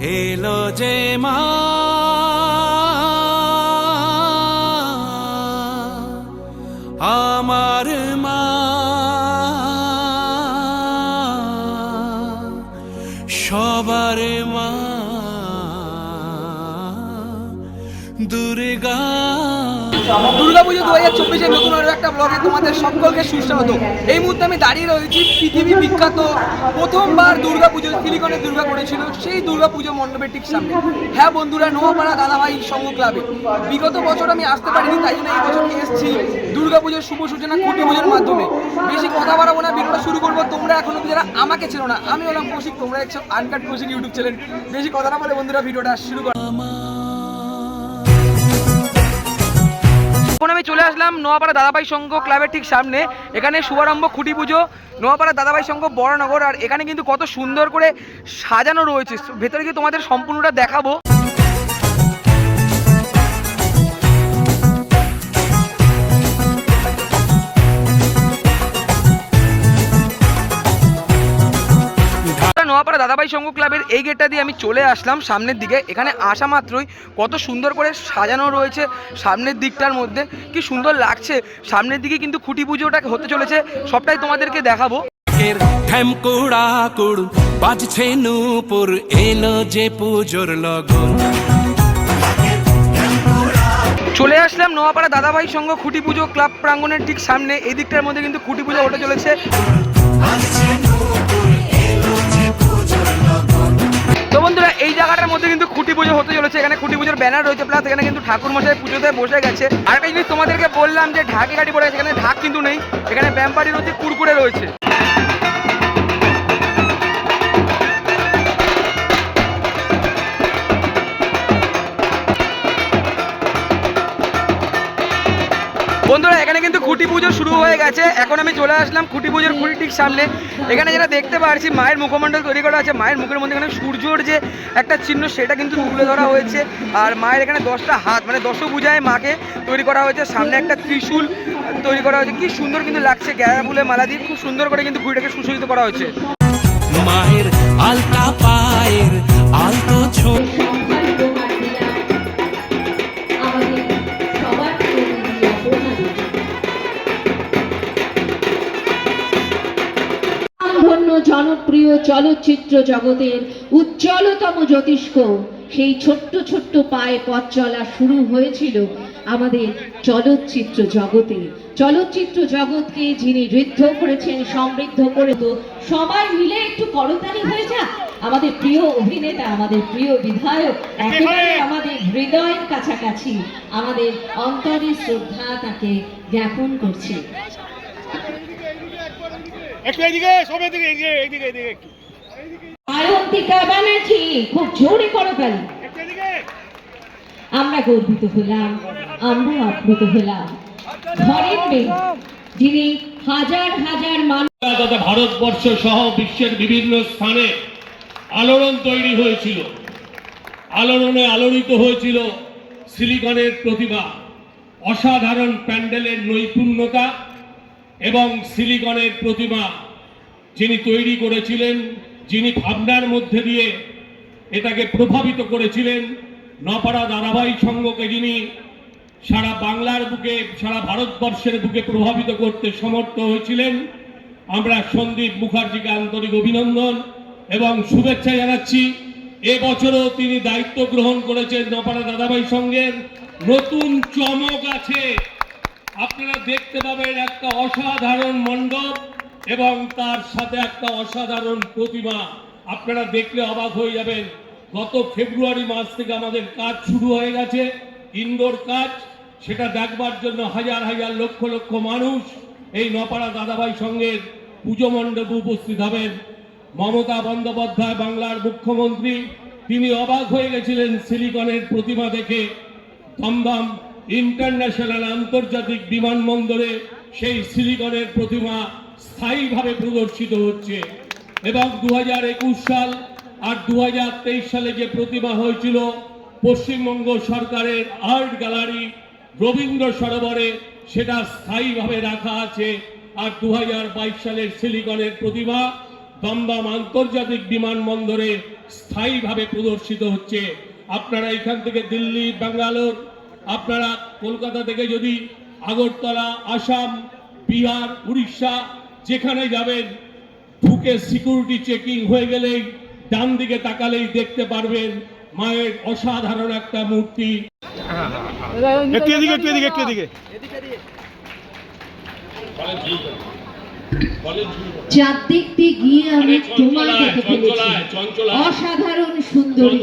এলো যে মা। আমার মা। সবার মা। দুর্গা দুর্গাপুজো দু হাজার চব্বিশের নতুন আরও একটা ব্লগে তোমাদের সকলকে সুস্বাগত। এই মুহূর্তে আমি দাঁড়িয়ে রয়েছি পৃথিবী বিখ্যাত প্রথমবার দুর্গাপুজো সিলিকনে দুর্গা করেছিল সেই দুর্গাপুজো মণ্ডপের ঠিক সামনে। হ্যাঁ বন্ধুরা, নোয়াপাড়া দাদাভাই সংঘ ক্লাবে বিগত বছর আমি আসতে পারিনি, তাই জন্য এই বছর এসেছি দুর্গাপুজোর শুভ সূচনা কুটি পুজোর মাধ্যমে। বেশি কথা বাড়াবো না, ভিডিওটা শুরু করব, তোমরা এখন যারা আমাকে ছিল না, আমি হলাম কৌশিক, তোমরা একশো আনকাট কৌশিক ইউটিউব চ্যানেল বেশি কথা না বলে বন্ধুরা, ভিডিওটা শুরু করো। এখন আমি চলে আসলাম নোয়াপাড়া দাদাভাই সংঘ ক্লাবের ঠিক সামনে। এখানে শুভারম্ভ খুঁটি পুজো, নোয়াপাড়া দাদাভাই সংঘ বড়নগর আর এখানে কিন্তু কত সুন্দর করে সাজানো রয়েছে। ভেতরে গিয়ে তোমাদের সম্পূর্ণটা দেখাবো। দাদাভাই সংঘ ক্লাবের এই গেটটা দিয়ে আমি চলে আসলাম সামনের দিকে। এখানে আসা মাত্রই কত সুন্দর করে সাজানো রয়েছে সামনের দিকটার মধ্যে। কি সুন্দর লাগছে। সামনের দিকে কিন্তু খুঁটি পুজোটা হতে চলেছে। সবটাই তোমাদেরকে দেখাবো। বাজছে নূপুর এলো যে পুজোর লগন। চলে আসলাম নোয়াপাড়া দাদাভাই সংঘ খুঁটি পুজো ক্লাব প্রাঙ্গণের ঠিক সামনে। এই দিকটার মধ্যে কিন্তু খুঁটি পুজো হতে চলেছে। ব্যানার রয়েছে প্লাস এখানে কিন্তু ঠাকুর মশাই পুজোতে বসে গেছে। আর একটা জিনিস তোমাদেরকে বললাম যে ঢাকি গাড়ি পড়ে গেছে এখানে ঢাক কিন্তু নেই, এখানে ব্যাম্পারি রয়েছে, কুরকুরে রয়েছে। খুঁটি পুজো শুরু হয়ে গেছে। এখন আমি চলে আসলাম খুঁটি পুজোর খুঁটি ঠিক সামনে। এখানে যেটা দেখতে পাচ্ছি মায়ের মুখমণ্ডল তৈরি করা আছে। মায়ের মুখের মধ্যে এখানে সূর্যর যে একটা চিহ্ন, সেটা কিন্তু তুলে ধরা হয়েছে। আর মায়ের এখানে দশটা হাত মানে দশভুজায় মাকে তৈরি করা হয়েছে। সামনে একটা ত্রিশূল তৈরি করা হয়েছে। কি সুন্দর কিন্তু লাগছে গ্যারা ফুলে মালা দিয়ে। খুব সুন্দর করে কিন্তু খুঁটিটাকে সুসজ্জিত করা হয়েছে। মায়ের আলতা পায়ের আলতো ছোট চলচ্চিত্র জগতের উজ্জ্বলতম জ্যোতিষ্ক। সেই ছোট্ট ছোট্ট পায়ে পথ চলা শুরু হয়েছিল আমাদের চলচ্চিত্র জগতে। চলচ্চিত্র জগৎকে যিনি ঋদ্ধ করেছেন সমৃদ্ধ করে তো সবাই মিলে একটু করতালি হয়ে যাক। আমাদের প্রিয় অভিনেতা আমাদের প্রিয় বিধায়ক একেবারে আমাদের হৃদয়ের কাছাকাছি আমাদের অন্তরের শ্রদ্ধা তাকে জ্ঞাপন করছে। একটু এদিকে সব এদিকে এদিকে এদিকে এদিকে একটু। আয়ন্তিকা ব্যানার্জি খুব জোরে করো তালি আমরা গর্বিত হলাম আমরা আপ্লুত হলাম। ঘরের মেয়ে যিনি হাজার হাজার মানুষ তথা ভারতবর্ষ সহ বিশ্বের বিভিন্ন স্থানে আলোড়ন তৈরি হয়েছিল। আলোড়নে আলোড়িত হয়েছিল সিলিকনের প্রতিভা অসাধারণ প্যান্ডেলের নৈপুণ্যতা এবং সিলিকনের প্রতিমা যিনি তৈরি করেছিলেন, যিনি ভাবনার মধ্যে দিয়ে এটাকে প্রভাবিত করেছিলেন, নপাড়া দাদাভাই সংঘকে যিনি সারা বাংলার বুকে, সারা ভারতবর্ষের বুকে প্রভাবিত করতে সমর্থ হয়েছিলেন, আমরা সন্দীপ মুখার্জিকে আন্তরিক অভিনন্দন এবং শুভেচ্ছা জানাচ্ছি। এবছরও তিনি দায়িত্ব গ্রহণ করেছেন নপাড়া দাদাভাই সঙ্গের নতুন চমক আছে। আপনারা দেখতে পাবেন একটা অসাধারণ মণ্ডপ এবং তার সাথে একটা অসাধারণ প্রতিমা। আপনারা দেখলে অবাক হয়ে যাবেন, গত ফেব্রুয়ারি মাস থেকে আমাদের কাজ শুরু হয়ে গেছে ইনডোর কাজ, সেটা দেখবার জন্য হাজার হাজার লক্ষ লক্ষ মানুষ এই নপাড়া দাদাভাই সঙ্গের পুজো মণ্ডপে উপস্থিত হবেন। মমতা বন্দ্যোপাধ্যায় বাংলার মুখ্যমন্ত্রী, তিনি অবাক হয়ে গেছিলেন সিলিকনের প্রতিমা দেখে। দমদম ইন্টারন্যাশনাল আন্তর্জাতিক বিমানবন্দরে সেই সিলিকনের প্রতিমা স্থায়ীভাবে প্রদর্শিত হচ্ছে। এবং দু হাজার একুশ সাল আর দু হাজার তেইশ সালে যে প্রতিমা হয়েছিল, পশ্চিমবঙ্গ সরকারের আর্ট গ্যালারি রবীন্দ্র সরোবরে সেটা স্থায়ীভাবে রাখা আছে। আর দু হাজার বাইশ সালের সিলিকনের প্রতিমা দমদম আন্তর্জাতিক বিমানবন্দরে স্থায়ীভাবে প্রদর্শিত হচ্ছে। আপনারা এখান থেকে দিল্লি, ব্যাঙ্গালোর আপনারা কলকাতা থেকে যদি আগরতলা আসাম বিহার উড়িষ্যা যেখানে যাবেন ঢুকে সিকিউরিটি চেকিং হয়ে গেলেই ডান দিকে তাকালেই দেখতে পারবেন মায়ের অসাধারণ একটা মূর্তি একটু এদিকে একটু এদিকে একটু এদিকে চারদিক দিয়ে গিয়ে আমি চঞ্চলায়, দেখে ফেলেছি। অসাধারণ সুন্দরী।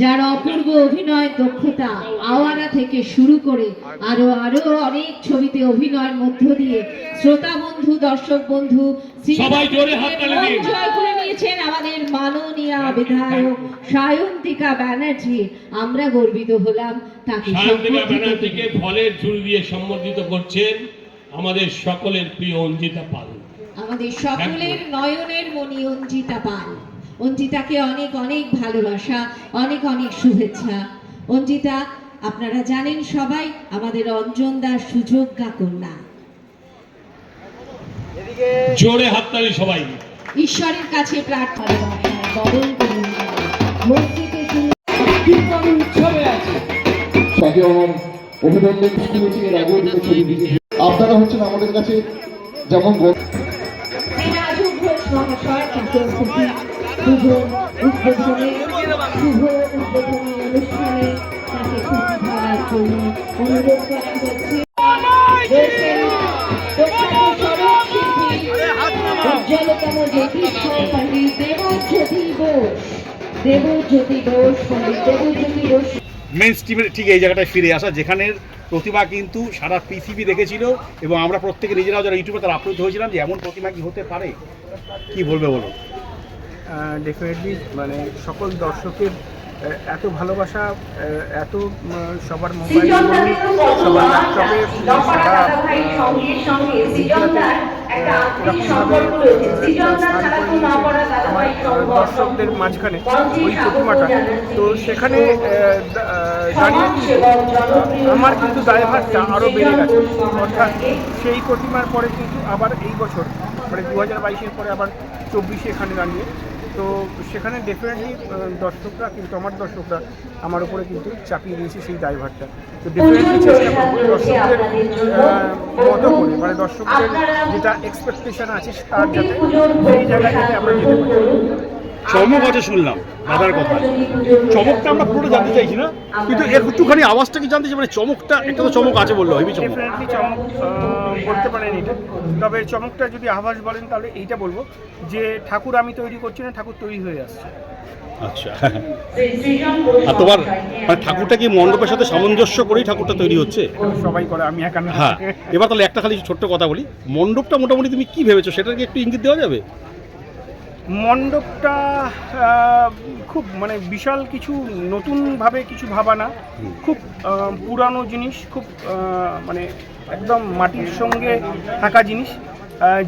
যার অপূর্ব অভিনয় দক্ষতা আওয়ারা থেকে শুরু করে আরও আরও অনেক ছবিতে অভিনয়ের মধ্য দিয়ে শ্রোতা বন্ধু দর্শক বন্ধু। মন জয় করে নিয়েছেন আমাদের মাননীয় বিধায়ক সায়ন্তিকা ব্যানার্জি। আমরা গর্বিত হলাম তাকে সায়ন্তিকা ব্যানার্জিকে ফলের ঝুল দিয়ে সম্বোধিত করছেন আমাদের সকলের প্রিয় অঞ্জিতা পাল। আমাদের সকলের নয়নের মণি অঞ্জিতা পাল। অঞ্জিতাকে অনেক অনেক ভালোবাসা অনেক অনেক শুভেচ্ছা। অঞ্জিতা আপনারা জানেন সবাই আমাদের অঞ্জন দাস সুযোগ্যা কন্যা। জোরে হাততালি সবাই। ঈশ্বরের কাছে প্রার্থনা বদল করুন মসজিদে উৎসবে আছে। তাকে আমার অভিনন্দন আগেও দুটো ছবি দিয়েছি। আপনারা হচ্ছেন আমাদের কাছে যেমন মেন স্ট্রিমের ঠিক এই জায়গাটায় ফিরে আসা যেখানের প্রতিমা কিন্তু সারা পৃথিবী দেখেছিল এবং আমরা প্রত্যেকে নিজেরাও যারা ইউটিউবে তারা আপ্লুত হয়েছিলাম যে এমন প্রতিভা কি হতে পারে? কি বলবে বলো ডেফিনেটলি মানে সকল দর্শকের এত ভালোবাসা এত সবার মোবাইল সবার ল্যাপটপে সারা দর্শকদের মাঝখানে ওই প্রতিমাটা তো সেখানে দাঁড়িয়ে কিন্তু আমার কিন্তু দায়ভারটা আরও বেড়ে গেছে। অর্থাৎ সেই প্রতিমার পরে কিন্তু আবার এই বছর মানে দু হাজার বাইশের পরে আবার চব্বিশে এখানে দাঁড়িয়ে তো সেখানে ডেফিনেটলি দর্শকরা কিন্তু, আমার দর্শকরা আমার উপরে কিন্তু চাপিয়ে দিয়েছে সেই ড্রাইভারটা তো ডেফিনেটলি চেষ্টা করব দর্শকদের মতো করে মানে দর্শকদের যেটা এক্সপেকটেশন আছে, তার যাতে সেই জায়গায় যাতে আমরা যেতে পারি। শুনলাম। দাদার কথা। চমকটা আমরা পুরোটা জানতে চাইছি না কিন্তু একটুখানি আওয়াজটা কি জানতে চাই মানে চমকটা একটা তো চমক আছে বলল হেবি চমক। চমক বলতে পারেন এটা। তবে চমকটা যদি আভাস বলেন তাহলে এইটা বলব যে ঠাকুর আমি তৈরি করছি না ঠাকুর তৈরি হয়ে আসছে। আচ্ছা। আর তোমার মানে ঠাকুরটা কি মণ্ডপের সাথে সামঞ্জস্য করেই ঠাকুরটা তৈরি হচ্ছে? সবাই করে আমি একা হ্যাঁ এবার তাহলে একটা খালি ছোট্ট কথা বলি। মণ্ডপটা মোটামুটি তুমি কি ভেবেছো? সেটা কি একটু ইঙ্গিত দেওয়া যাবে? মণ্ডপটা খুব মানে বিশাল কিছু নতুনভাবে কিছু ভাবা না খুব পুরানো জিনিস খুব মানে একদম মাটির সঙ্গে থাকা জিনিস।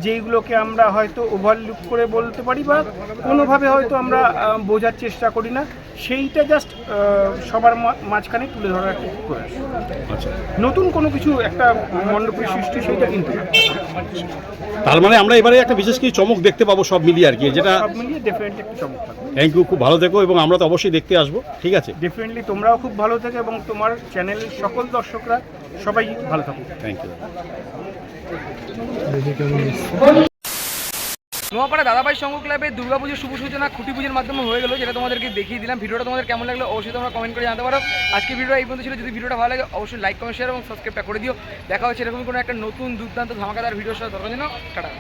যেইগুলোকে আমরা হয়তো ওভারলুক করে বলতে পারি বা কোনোভাবে হয়তো আমরা বোঝার চেষ্টা করি না সেইটা জাস্ট সবার মাঝখানে তুলে ধরার একটা প্রয়াস আচ্ছা। নতুন কোনো কিছু একটা মণ্ডপের সৃষ্টি সেইটা কিন্তু না। তার মানে আমরা এবারে একটা বিশেষ কিছু চমক দেখতে পাবো সব মিলিয়ে আর কি যেটা সব মিলিয়ে ডেফিনেটলি একটা চমক থাকবে। থ্যাংক ইউ খুব ভালো থেকো এবং আমরা তো অবশ্যই দেখতে আসব ঠিক আছে? ডেফিনেটলি তোমরাও খুব ভালো থেকে এবং তোমার চ্যানেলের সকল দর্শকরা সবাই ভালো থাকুক থ্যাংক ইউ নোয়াপাড়া দাদাভাই সংঘ ক্লাবে দুর্গাপুজোর শুভ সূচনা খুঁটি পুজোর মাধ্যমে হয়ে গেল, যেটা তোমাদেরকে দেখিয়ে দিলাম। ভিডিওটা তোমাদের কেমন লাগল অবশ্যই তোমরা কমেন্ট করে জানতে পারো। আজকে ভিডিও এই পর্যন্ত ছিল। যদি ভিডিওটা ভালো লাগে, অবশ্যই লাইক কমেন্ট শেয়ার এবং সাবস্ক্রাইবটা করে দিও। দেখা হচ্ছে এরকম কোনো একটা নতুন দুর্দান্ত ধামাকাদার ভিডিওর সাথে। দরকার জন্য টাটা।